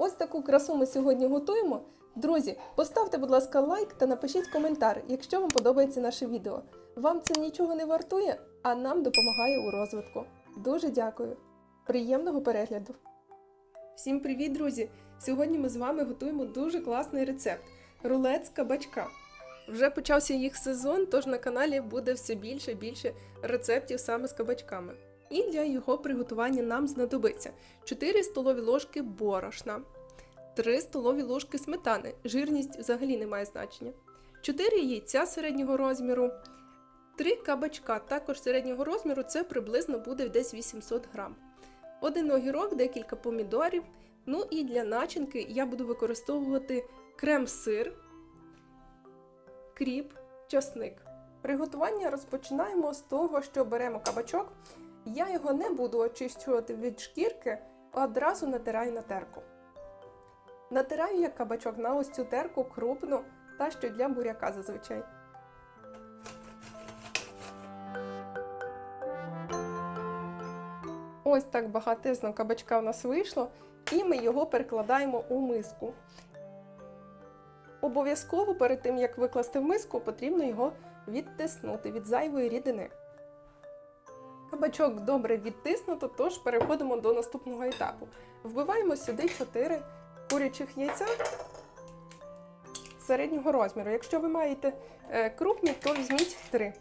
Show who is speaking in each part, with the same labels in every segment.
Speaker 1: Ось таку красу ми сьогодні готуємо. Друзі, поставте, будь ласка, лайк та напишіть коментар, якщо вам подобається наше відео. Вам це нічого не вартує, а нам допомагає у розвитку. Дуже дякую. Приємного перегляду! Всім привіт, друзі! Сьогодні ми з вами готуємо дуже класний рецепт рулет з кабачка. Вже почався їх сезон, тож на каналі буде все більше і більше рецептів саме з кабачками. І для його приготування нам знадобиться 4 столові ложки борошна, 3 столові ложки сметани. Жирність взагалі не має значення. 4 яйця середнього розміру, 3 кабачка також середнього розміру, це приблизно буде десь 800 грам. Один огірок, декілька помідорів. Ну і для начинки я буду використовувати крем-сир, кріп, часник. Приготування розпочинаємо з того, що беремо кабачок. Я його не буду очищувати від шкірки, одразу натираю на терку. Натираю я кабачок на ось цю терку крупну, та що для буряка зазвичай. Ось так багатизно кабачка в нас вийшло, і ми його перекладаємо у миску. Обов'язково перед тим, як викласти в миску, потрібно його відтиснути від зайвої рідини. Кабачок добре відтиснуто, тож переходимо до наступного етапу. Вбиваємо сюди 4 курячих яйця середнього розміру. Якщо ви маєте е, крупні, то візьміть 3.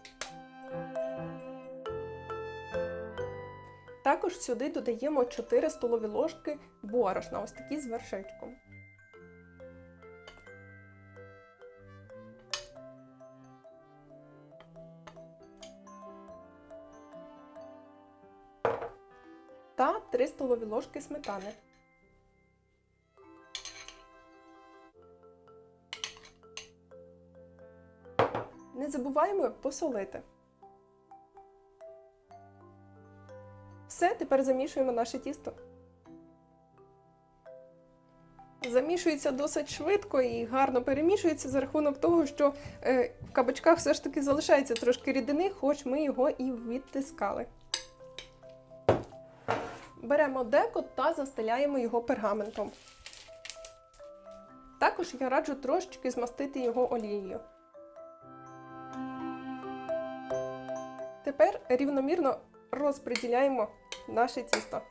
Speaker 1: Також сюди додаємо 4 столові ложки борошна, ось такі з вершечком. Та 3 столові ложки сметани. Не забуваємо посолити. Все, тепер замішуємо наше тісто. Замішується досить швидко і гарно перемішується за рахунок того, що е, в кабачках все ж таки залишається трошки рідини, хоч ми його і відтискали. Беремо деко та застеляємо його пергаментом. Також я раджу трошечки змастити його олією. Тепер рівномірно розподіляємо наше тісто.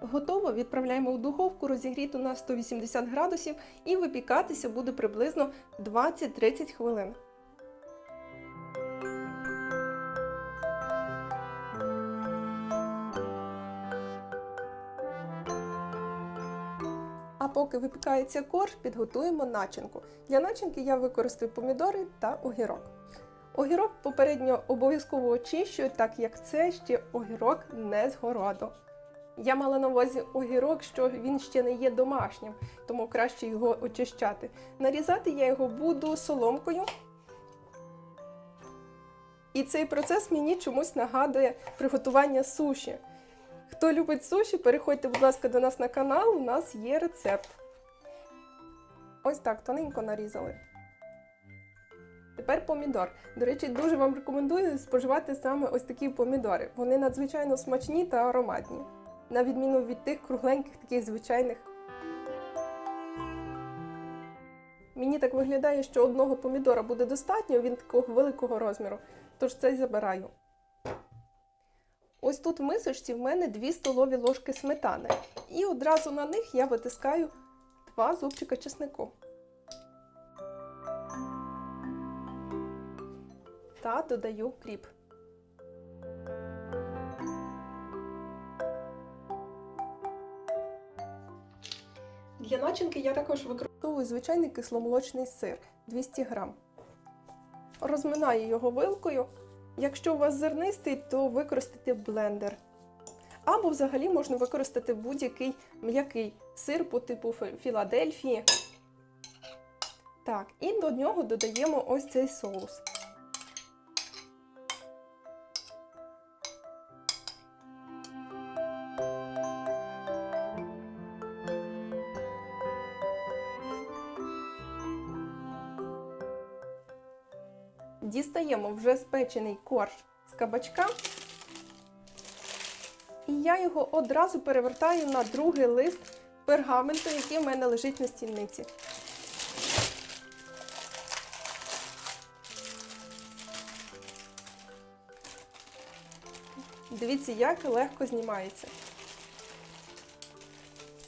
Speaker 1: Готово відправляємо в духовку розігріту на 180 градусів і випікатися буде приблизно 20-30 хвилин. А поки випікається корж, підготуємо начинку. Для начинки я використаю помідори та огірок. Огірок попередньо обов'язково очищую, так як це ще огірок не з городу. Я мала на увазі огірок, що він ще не є домашнім, тому краще його очищати. Нарізати я його буду соломкою. І цей процес мені чомусь нагадує приготування суші. Хто любить суші, переходьте, будь ласка, до нас на канал, у нас є рецепт. Ось так, тоненько нарізали. Тепер помідор. До речі, дуже вам рекомендую споживати саме ось такі помідори. Вони надзвичайно смачні та ароматні. На відміну від тих кругленьких, таких звичайних. Мені так виглядає, що одного помідора буде достатньо, він такого великого розміру. Тож цей забираю. Ось тут в мисочці в мене 2 столові ложки сметани. І одразу на них я витискаю 2 зубчика чеснику. Та додаю кріп. Для начинки я також використовую звичайний кисломолочний сир 200 грам. Розминаю його вилкою. Якщо у вас зернистий, то використайте блендер. Або взагалі можна використати будь-який м'який сир по типу Філадельфії. Так, і до нього додаємо ось цей соус. Дістаємо вже спечений корж з кабачка. І я його одразу перевертаю на другий лист пергаменту, який в мене лежить на стільниці. Дивіться, як легко знімається.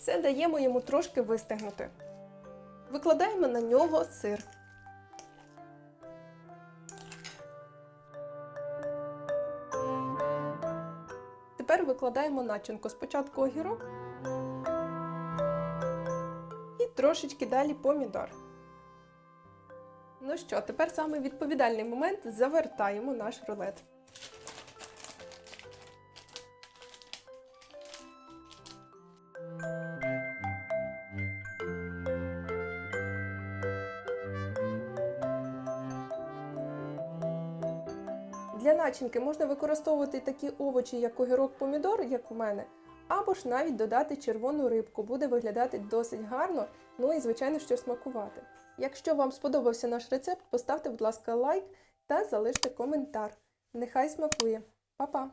Speaker 1: Це даємо йому трошки вистигнути. Викладаємо на нього сир. Тепер викладаємо начинку. Спочатку огірок і трошечки далі помідор. Ну що, тепер саме відповідальний момент завертаємо наш рулет. Для начинки можна використовувати такі овочі, як огірок помідор, як у мене, або ж навіть додати червону рибку. Буде виглядати досить гарно, ну і звичайно, що смакувати. Якщо вам сподобався наш рецепт, поставте, будь ласка, лайк та залиште коментар. Нехай смакує. Па-па!